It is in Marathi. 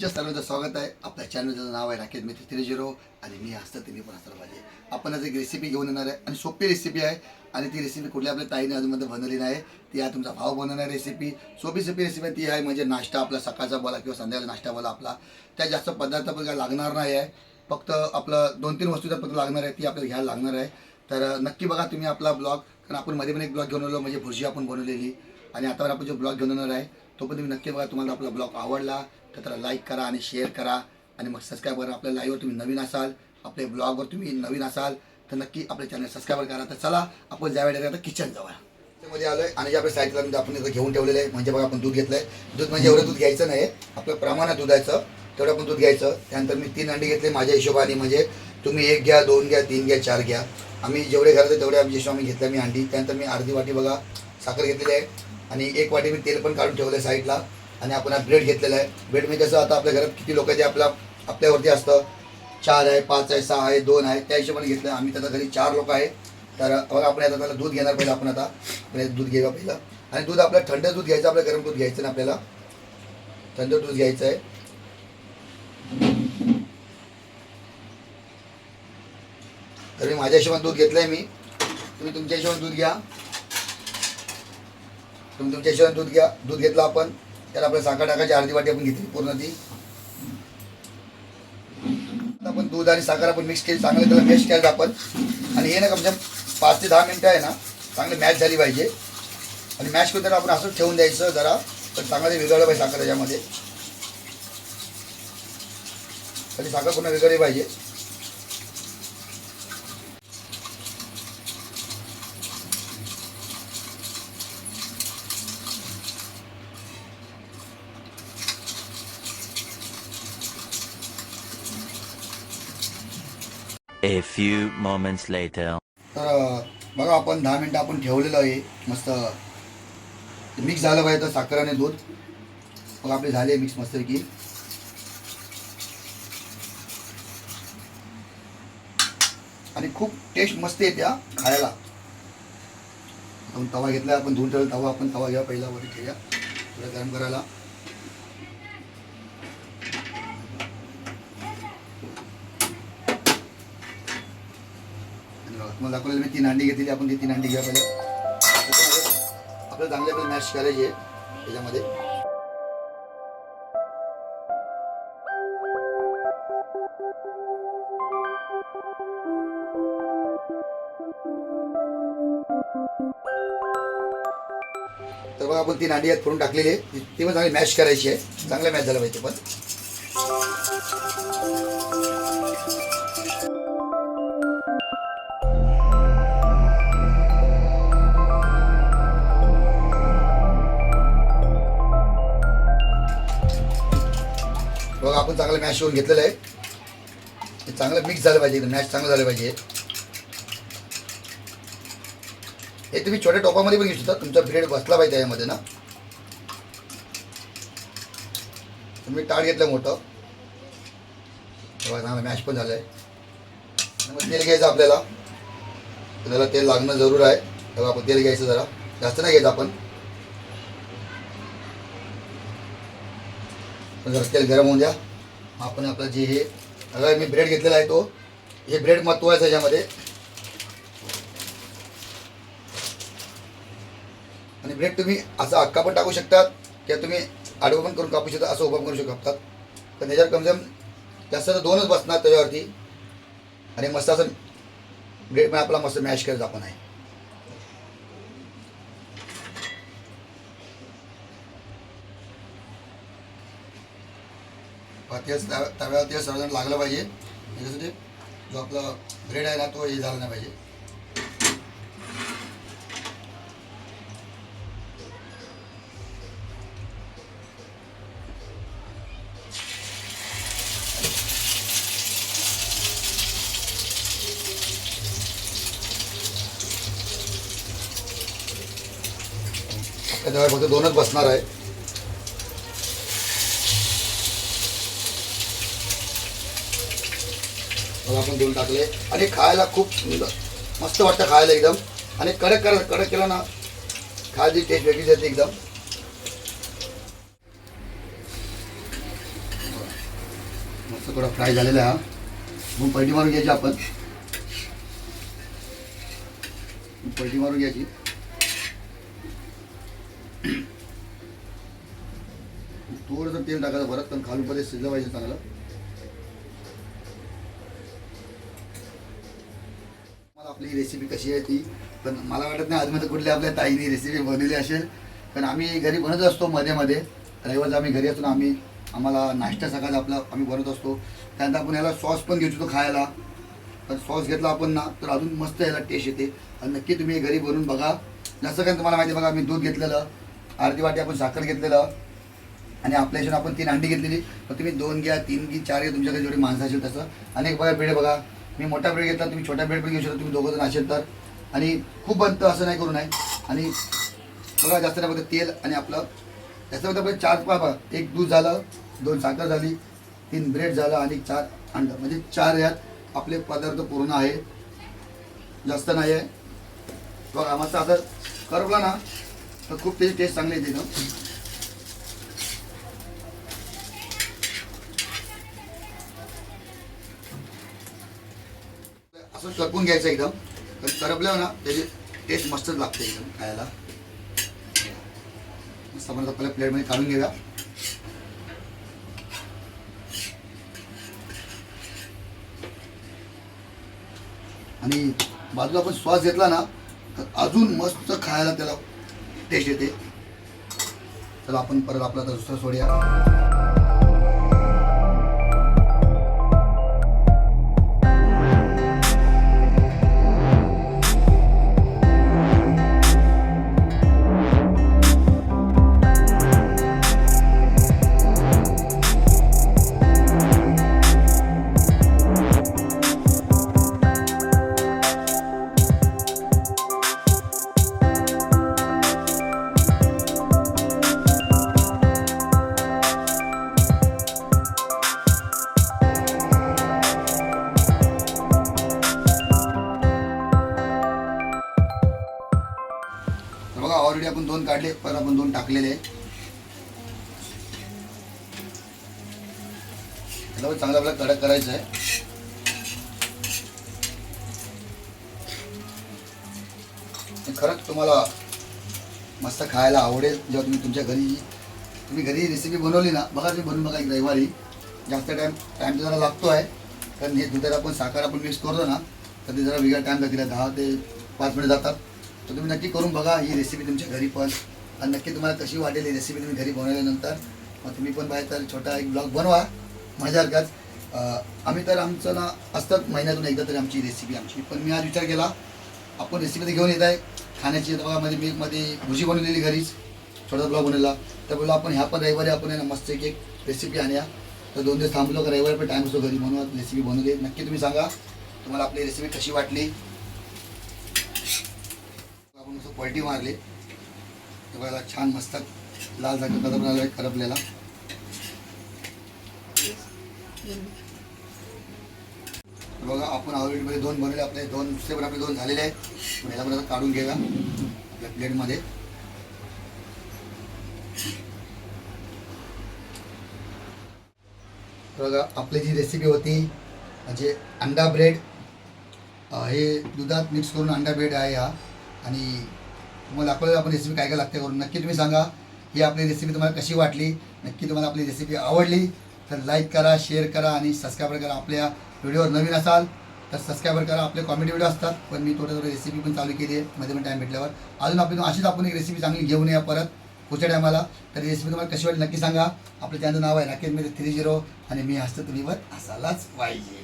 तुमच्या सर्वांचं स्वागत आहे. आपल्या चॅनलचं नाव आहे राकेश मित्र थ्री झिरो आणि मी असतं तुम्ही पण असलं पाहिजे आपण आज एक रेसिपी घेऊन येणार आहे आणि सोपी रेसिपी आहे. आणि ती रेसिपी कुठल्या आपल्या ताईने अजूनमध्ये बनवली नाही. ती आहे तुमचा भाव बनवणार रेसिपी सोपी सोपी रेसिपी आहे ती आहे म्हणजे नाश्ता आपला सकाळचा बोला किंवा संध्याकाळचा नाश्ता बोला आपला. त्या जास्त पदार्थ पण काय लागणार नाही आहे. फक्त आपलं दोन तीन वस्तू त्या फक्त लागणार आहे ती आपल्याला घ्यायला लागणार आहे. तर नक्की बघा तुम्ही आपला ब्लॉग कारण आपण मध्ये पण एक ब्लॉग घेऊन आलो म्हणजे भुर्जी आपण बनवलेली. आणि आता आपण जो ब्लॉग घेऊन येणार आहे तो पण तुम्ही नक्की बघा तुम्हाला आपला ब्लॉग आवडला तर त्याला लाईक करा आणि शेअर करा. आणि मग सबस्क्राईब करा. आपल्या लाईव्हवर तुम्ही नवीन असाल आपल्या ब्लॉगवर तुम्ही नवीन असाल तर नक्की आपल्या चॅनल सबस्क्राईब करा. तर चला आपण ज्या वेळेला किचन जाऊया त्यामध्ये आलोय आणि जे आपल्या साईडला म्हणजे आपण इथं घेऊन ठेवलेलं आहे. म्हणजे बघा आपण दूध घेतलंय. दूध म्हणजे एवढं दूध घ्यायचं नाही. आपलं प्रमाणात दुधाचं तेवढं आपण दूध घ्यायचं. त्यानंतर मी तीन अंडी घेतले माझ्या हिशोबाने. म्हणजे तुम्ही एक घ्या दोन घ्या तीन घ्या चार घ्या. आम्ही जेवढे घरात तेवढे आमच्या हिशोबाने घेतल्या मी अंडी. त्यानंतर मी अर्धी वाटी बघा साखर घेतलेली आहे. आणि एक वाटी मी तेल पण काढून ठेवलं आहे साईडला आणि आपण ब्रेड घेतलेला आहे. ब्रेड म्हणजे कसं आता आपल्या घरात किती लोक जे आपल्या आपल्यावरती असतं? चार आहे पाच आहे सहा आहे दोन आहे त्या हिशोबाने घेतलं. आम्ही त्याचा घरी चार लोक आहे. तर बघा आपण आता त्याला दूध घेणार पहिलं आपण आता. दूध घेऊया पहिलं. आणि दूध आपलं थंड दूध घ्यायचं आपलं गरम दूध घ्यायचं ना आपल्याला? थंड दूध घ्यायचं आहे. तर मी माझ्या हिशोबाने दूध घेतलंय मी. तुम्ही तुमच्या हिशोबाने दूध घ्या. तुम्ही तुमच्या हिशोबाने दूध घ्या. दूध घेतलं आपण. त्याला आपल्या साखर टाकायची अर्धी वाटी आपण घेतली पूर्ण ती. आपण दूध आणि साखर आपण मिक्स केली. चांगलं त्याला मॅश केलं आपण. आणि हे ना कमसे म्हणजे पाच ते दहा मिनटं आहे ना चांगली मॅच झाली पाहिजे. आणि मॅच करून आपण असंच ठेवून द्यायचं जरा. तर चांगलं ते पाहिजे साखर त्याच्यामध्ये. तरी साखर पूर्ण विरघळली पाहिजे. A few moments later. तर बघा आपण दहा मिनटं आपण ठेवलेलं आहे. मस्त. मिक्स झालं पाहिजे तर साखर आणि दूध. मग आपले झाले मिक्स मस्त की आणि खूप टेस्ट मस्त येते हा खायला. आपण तवा घेतला आपण धुवून ठेवला तवा आपण तवा घ्या पहिला वरती ठेवूया. थोडं गरम करायला. आणि दाखवलेलं मी तीन अंडी घेतलेली आपण ती तीन अंडी घ्या पहिले. आपल्याला चांगले आपल्याला मॅश करायची आहे त्याच्यामध्ये. तर बघा आपण तीन अंडी यात फोडून टाकलेली आहे. ती- पण चांगली मॅश करायची आहे. चांगला मॅच झाला पाहिजे पण. बघा आपण चांगलं मॅश होऊन घेतलेलं आहे. ते चांगलं मिक्स झालं पाहिजे मॅश चांगलं झालं पाहिजे. हे तुम्ही छोट्या टोपामध्ये पण घेऊ शकता. तुमचा ब्रेड बसला पाहिजे यामध्ये ना. तुम्ही टाळ घेतलं मोठं. बघा चांगलं मॅश पण झालं आहे मग तेल घ्यायचं आपल्याला. त्याला तेल लागणं जरूर आहे. तेव्हा आपण तेल घ्यायचं जरा. जास्त नाही घ्यायचं आपण. जरा तेल गरम होऊन द्या. आपण आपलं जे हे अगर मी ब्रेड घेतलेला आहे तो. हे ब्रेड महत्वाचं आहे याच्यामध्ये. आणि ब्रेड तुम्ही असं अक्का पण टाकू शकतात किंवा तुम्ही आडवं पण करून कापू शकता असं उभं करू शकतात पण त्याच्यावर कम से कम जास्त तर दोनच बसणार त्याच्यावरती. आणि मस्त असं ब्रेड पण आपला मस्त मॅश करायचं आपण. आहे तेच तव्या तव्यावर ते सर्वजण लागलं पाहिजे. त्याच्यासाठी जो आपला ब्रेड आहे ना तो हे झाला नाही पाहिजे. आपल्या फक्त दोनच बसणार आहे. मग पण देऊन टाकले. आणि खायला खूप सुंदर. मस्त वाटतं खायला एकदम. आणि कडक कर कडक केलं ना खायची टेस्ट वेगळीच येते एकदम. मस्त थोडा फ्राय झालेला आहे हा. मग पलटी मारून घ्यायची आपण. पलटी मारून घ्यायची. थोडंसं तेल टाकायचं परत पण खालून मध्ये शिजलं पाहिजे चांगलं. आपली रेसिपी कशी आहे ती. पण मला वाटत नाही आजमध्ये कुठली आपल्या ताईने रेसिपी बनवली असेल. पण आम्ही घरी बनवत असतो मध्ये मध्ये. रविवारचं आम्ही घरी असतो ना आम्ही आम्हाला नाश्ता सकाळचा आपला आम्ही बनवत असतो. त्यानंतर आपण याला सॉस पण घेऊ शकतो खायला. तर सॉस घेतला आपण ना तर अजून मस्त याला टेस्ट येते. आणि नक्की तुम्ही घरी बनवून बघा. जसं काय तुम्हाला माहिती बघा मी दूध घेतलेलं अर्धी वाटी आपण साखर घेतलेलं आणि आपल्या हिशोबाने आपण तीन अंडी घेतलेली. मग तुम्ही दोन घ्या तीन घ्या चार घ्या तुमच्याकडे जेवढी माणसं असेल तसं. अनेक बघा ब्रेड बघा. मी मोठा ब्रेड घेतला तुम्ही छोट्या ब्रेड पण घेऊ शकता तुम्ही दोघं जण असेल तर आणि खूप बनतं असं नाही करू नये. आणि बघा जास्त नाही फक्त तेल आणि आपलं त्याच्यामध्ये आपण चार पा एक दूध झालं दोन साखर झाली तीन ब्रेड झालं आणि चार अंड. म्हणजे चार यात आपले पदार्थ पूर्ण आहे जास्त नाही आहे बघा मस्त असं करवला ना तर खूप त्याची टेस्ट चांगली येते ना. असं करपून घ्यायचं एकदम. पण करपल्यावर ना त्याची टेस्ट मस्तच लागते एकदम खायला. मस्त आपण आता प्लेटमध्ये काढून घेऊया. आणि बाजूला आपण श्वास घेतला ना तर अजून मस्त खायला त्याला टेस्ट येते. चला आपण परत आपला दुसरा सोडूया. आपण दोन काढले पण आपण दोन टाकलेले. आहे चांगलं कडक करायचं आहे. खरंच तुम्हाला मस्त खायला आवडेल जेव्हा तुम्ही तुमच्या घरी तुम्ही घरी रेसिपी बनवली ना बघा तुम्ही बनवून बघा एक रविवारी. जास्त टाईम टाईम तर जरा लागतो आहे कारण हे दुधात आपण साखर आपण मिक्स करतो ना तर ते जरा वेगळा टाईम लागेल दहा ते पाच मिनिट जातात. तर तुम्ही नक्की करून बघा ही रेसिपी तुमच्या घरी पण. आणि नक्की तुम्हाला कशी वाटेल ही रेसिपी तुम्ही घरी बनवल्यानंतर मग तुम्ही पण बाहेर तर छोटा एक ब्लॉग बनवा. माझ्या हरकत आम्ही तर आमचं ना असतात महिन्यातून एकदा तरी आमची रेसिपी आमची. पण मी आज विचार केला आपण रेसिपी तर घेऊन येत आहे. खाण्याची तर बघा मध्ये मी मध्ये भुजी बनवलेली घरीच. छोटा ब्लॉग बनवला. तर बोला आपण ह्या पण रविवारी आपण ना मस्त एक एक रेसिपी आणूया. तर दोन दिवस थांबलो का रविवारी पण टाईम असतो घरी म्हणून रेसिपी बनवली नक्की तुम्ही सांगा तुम्हाला आपली रेसिपी कशी वाटली? आपण पलटी मारली. ते बघा छान मस्त लाल जागा कलर आहे करपलेला. बघा आपण ऑलरेडीमध्ये दोन बनवले आपले दोन दुसरे पण आपले दोन झालेले आहेत. पण ह्याला काढून घेऊया आपल्या प्लेटमध्ये बघा आपली जी रेसिपी होती म्हणजे अंडा ब्रेड हे दुधात मिक्स करून अंडा ब्रेड आहे हा. आणि तुम्हाला दाखवलं आपण रेसिपी काय काय लागते करून नक्की तुम्ही सांगा. ही आपली रेसिपी तुम्हाला कशी वाटली? नक्की तुम्हाला आपली रेसिपी आवडली? तर लाईक करा शेअर करा आणि सबस्क्राईब करा आपल्या व्हिडिओवर नवीन असाल तर सबस्क्राईबर करा. आपले कॉमेडी व्हिडिओ असतात पण मी थोडं थोडं रेसिपी पण चालू केली आहे. मध्ये पण टाईम भेटल्यावर. अजून आपण अशीच आपण एक रेसिपी चांगली घेऊन या परत पुढच्या टायमाला तर रेसिपी तुम्हाला कशी वाटली नक्की सांगा. आपलं त्यांचं नाव आहे राकेश मेरे थ्री झिरो आणि मी हसतो तुम्ही वर असायलाच पाहिजे.